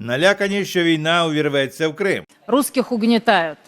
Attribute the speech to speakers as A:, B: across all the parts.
A: Налякані, що війна увірветься в Крим.
B: Русських угнетают.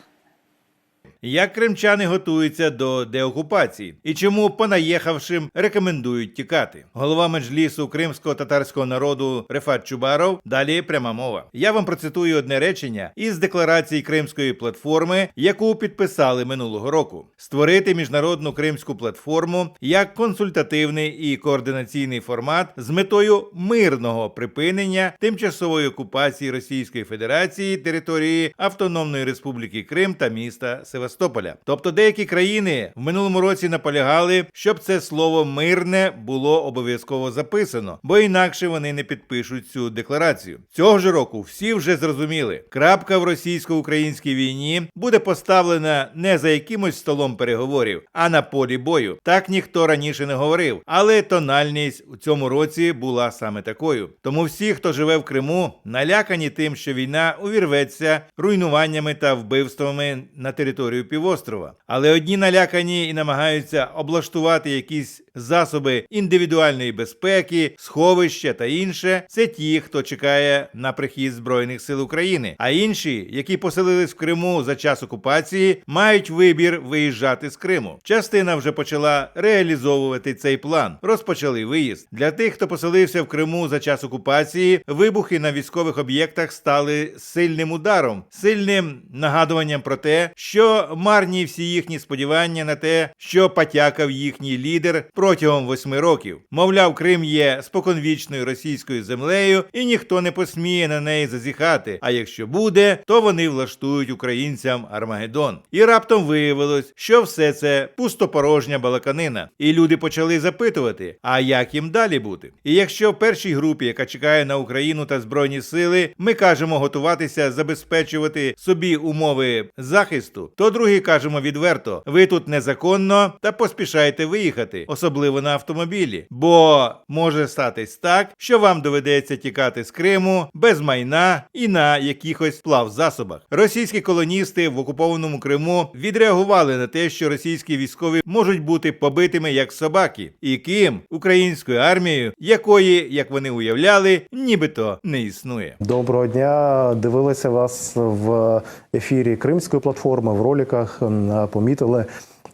A: Як кримчани готуються до деокупації і чому понаїхавшим рекомендують тікати? Голова меджлісу кримського татарського народу Рефат Чубаров. Далі пряма мова. Я вам процитую одне речення із декларації Кримської платформи, яку підписали минулого року: створити міжнародну кримську платформу як консультативний і координаційний формат з метою мирного припинення тимчасової окупації Російської Федерації території Автономної Республіки Крим та міста Севастополя. Тобто деякі країни в минулому році наполягали, щоб це слово мирне було обов'язково записано, бо інакше вони не підпишуть цю декларацію. Цього ж року всі вже зрозуміли, крапка в російсько-українській війні буде поставлена не за якимось столом переговорів, а на полі бою. Так ніхто раніше не говорив, але тональність у цьому році була саме такою. Тому всі, хто живе в Криму, налякані тим, що війна увірветься руйнуваннями та вбивствами на територію півострова. Але одні налякані і намагаються облаштувати якісь засоби індивідуальної безпеки, сховища та інше. Це ті, хто чекає на прихід збройних сил України. А інші, які поселились в Криму за час окупації, мають вибір виїжджати з Криму. Частина вже почала реалізовувати цей план. Розпочали виїзд для тих, хто поселився в Криму за час окупації. Вибухи на військових об'єктах стали сильним ударом, сильним нагадуванням про те, що марні всі їхні сподівання на те, що потякав їхній лідер протягом восьми років. Мовляв, Крим є споконвічною російською землею, і ніхто не посміє на неї зазіхати. А якщо буде, то вони влаштують українцям Армагеддон. І раптом виявилось, що все це пустопорожня балаканина. І люди почали запитувати, а як їм далі бути? І якщо в першій групі, яка чекає на Україну та збройні сили, ми кажемо готуватися забезпечувати собі умови захисту, то другі кажемо відверто: ви тут незаконно та поспішайте виїхати, особливо на автомобілі. Бо може статись так, що вам доведеться тікати з Криму без майна і на якихось плавзасобах. Російські колоністи в окупованому Криму відреагували на те, що російські військові можуть бути побитими як собаки, і ким українською армією, якої, як вони уявляли, нібито не існує.
C: Доброго дня. Дивилися вас в ефірі Кримської платформи в роликах. м, Помітили.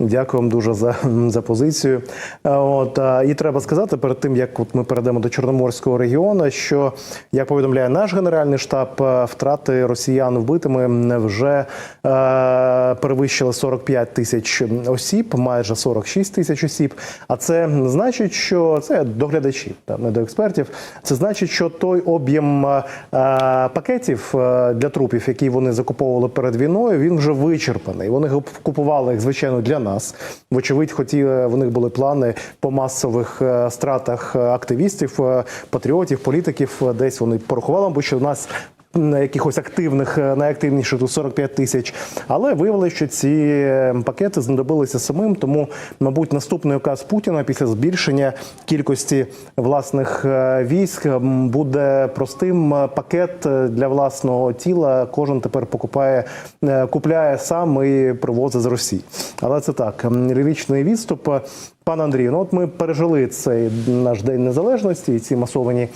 C: Дякую вам дуже за, за позицію. От і треба сказати перед тим, як от ми перейдемо до Чорноморського регіону, що як повідомляє наш генеральний штаб, втрати росіян вбитими вже е, перевищили 45 тисяч осіб, майже 46 тисяч осіб. А це значить, що це до глядачів, та не до експертів. Це значить, що той об'єм е, пакетів для трупів, які вони закуповували перед війною, він вже вичерпаний. Вони купували їх, звичайно, для нас. Вочевидь, хотіли в них були плани по масових е, стратах активістів, е, патріотів, політиків. Е, Десь вони порахували, бо що у нас на якихось активних, е, найактивніших тут 45 тисяч. Але виявилося, що ці пакети знадобилися самим. Тому, мабуть, наступний указ Путіна після збільшення кількості власних е, військ буде простим Е, пакет для власного тіла. Кожен тепер покупає, купляє сам і привозить з Росії. Але це так, ліричний відступ. Пане Андрію, ну от ми пережили цей наш день незалежності і ці масовані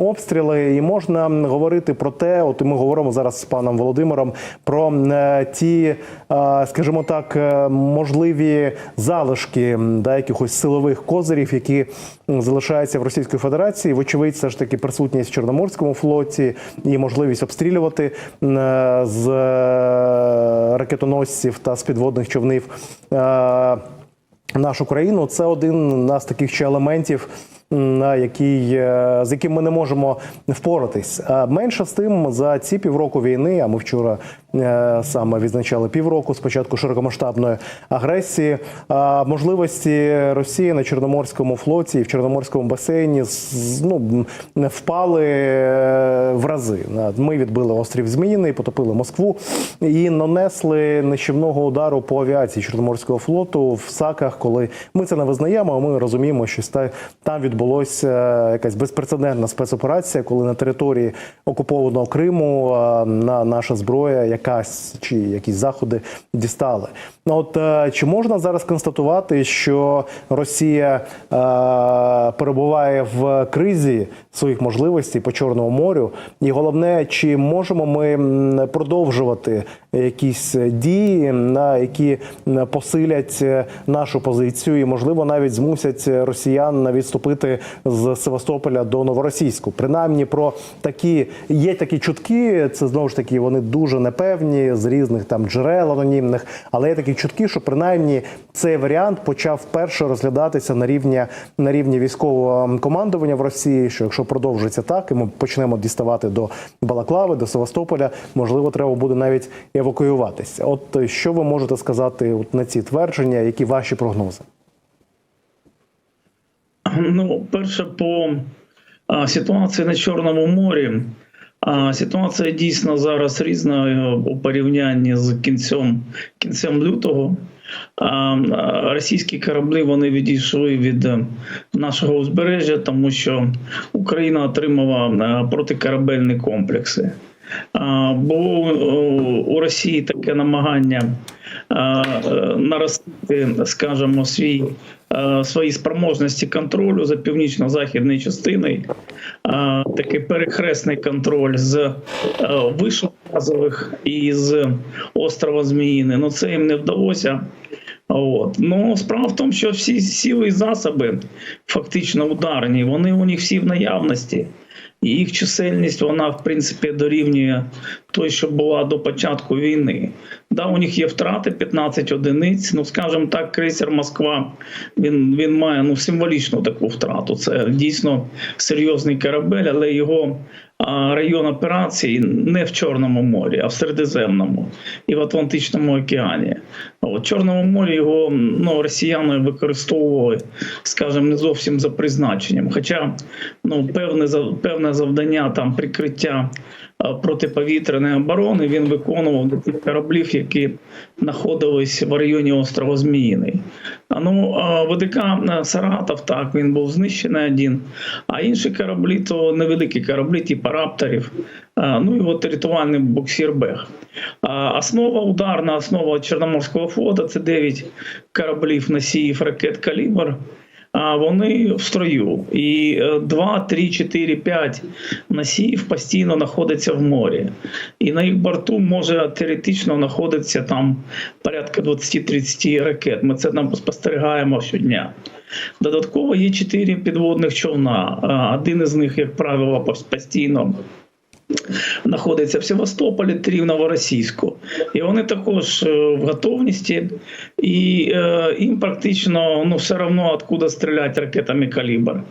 C: обстріли, і можна говорити про те, от ми говоримо зараз з паном Володимиром про е, ті, е, скажімо так, е, можливі залишки да, якихось силових козирів, які залишаються в Російській Федерації. Вочевидь, все ж таки присутність в Чорноморському флоті і можливість обстрілювати з ракетоносців та з підводних човнів. нашу країну. Це один з таких ще елементів. На який е, з яким ми не можемо впоратись. А Менше з тим за ці півроку війни. А ми вчора е, саме відзначали півроку спочатку широкомасштабної агресії. Можливості Росії на Чорноморському флоті і в Чорноморському басейні ну, впали е, в рази. Ми відбили острів Зміїний, потопили Москву і нанесли нищівного удару по авіації Чорноморського флоту в САКах, коли ми це не визнаємо. Ми розуміємо, що там відбулося якась безпрецедентна спецоперація, коли на території окупованого Криму е, на наша зброя якась чи якісь заходи дістали. Ну от е, чи можна зараз констатувати, що Росія е, перебуває в кризі своїх можливостей по Чорному морю? І головне, чи можемо ми продовжувати якісь дії, на які посилять е, нашу позицію, і можливо навіть змусять росіян відступити з Севастополя до Новоросійську? Принаймні про такі є такі чутки. Це знову ж таки вони дуже непевні з різних там джерел анонімних, але є такі чутки, що принаймні цей варіант почав вперше розглядатися на рівні на рівні військового командування в Росії. Що якщо продовжиться так, і ми почнемо діставати до Балаклави, до Севастополя, можливо, треба буде навіть евакуюватися. От е, що ви можете сказати от на ці твердження, які ваші прогнози?
B: Ну, перше, по а, ситуації на Чорному морі. Ситуація дійсно зараз різна е, у порівнянні з кінцем, кінцем лютого. Російські кораблі вони відійшли від е, нашого узбережжя, тому що Україна отримала е, протикорабельні комплекси. Було е, у Росії таке намагання е, наростити, скажімо, свій, е, свої спроможності контролю за північно-західною частиною. Такий перехресний контроль з вишок і з острова Зміїни. Ну це їм не вдалося. От. Ну, справа в тому, що всі сили і засоби фактично ударні, вони у них всі в наявності. Їх чисельність, вона, в принципі, дорівнює той, що була до початку війни. Да, у них є втрати 15 одиниць. Ну, скажімо так, крейсер Москва він, він має ну, символічну таку втрату. Це дійсно серйозний корабель, але його район операції не в Чорному морі, а в Середземному і в Атлантичному океані. В Чорному морі його ну, росіяни використовували, скажімо, не зовсім за призначенням. Хоча ну, певне, певне завдання там прикриття протиповітряної оборони він виконував для тих кораблів, які знаходились в районі острова Зміїний. Ну ВДК Саратов, так він був знищений один. А інші кораблі то невеликі кораблі, типу рапторів. Ну і от рятувальний буксир Бех. Основа ударна основа Чорноморського флоту це 9 кораблів носіїв ракет Калібр. Вони в строю. І 2, 3, 4, 5 носіїв постійно знаходяться в морі. І на їх борту може теоретично знаходитися там порядка 20-30 ракет. Ми це там спостерігаємо щодня. Додатково є 4 підводних човна. Один із них, як правило, постійно знаходиться в Севастополі, три в Новоросійську. І вони також е, в готовності, і е, їм практично ну, все одно откуда стріляти ракетами калібр.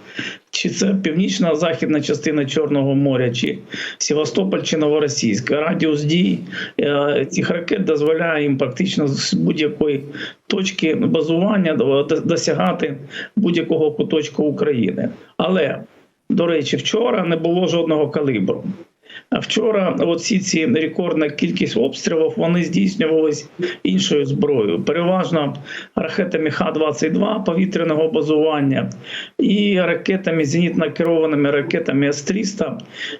B: Чи це північна західна частина Чорного моря, чи Севастополь, чи Новоросійськ. Радіус дій е, цих ракет дозволяє їм практично з будь-якої точки базування досягати будь-якого куточку України. Але, до речі, вчора не було жодного калібру. Вчора оці ці рекордна кількість обстрілів вони здійснювались іншою зброєю, переважно ракетами Х-22 повітряного базування і ракетами зенітно керованими ракетами С-300,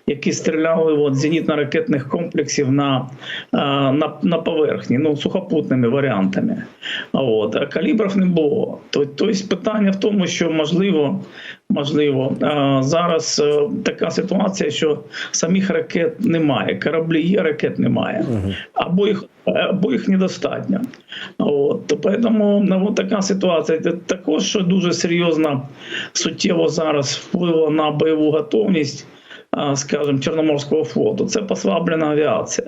B: які стріляли от, зенітно-ракетних комплексів на, на, на поверхні, ну сухопутними варіантами. А От а калібрів не було. Тобто питання в тому, що можливо. Можливо, зараз е, така ситуація, що самих ракет немає. Кораблі є, ракет немає, або їх або їх недостатньо. От то поэтому ну, така ситуація. Також що дуже серйозно суттєво зараз впливо на бойову готовність, скажімо, Чорноморського флоту. Це послаблена авіація.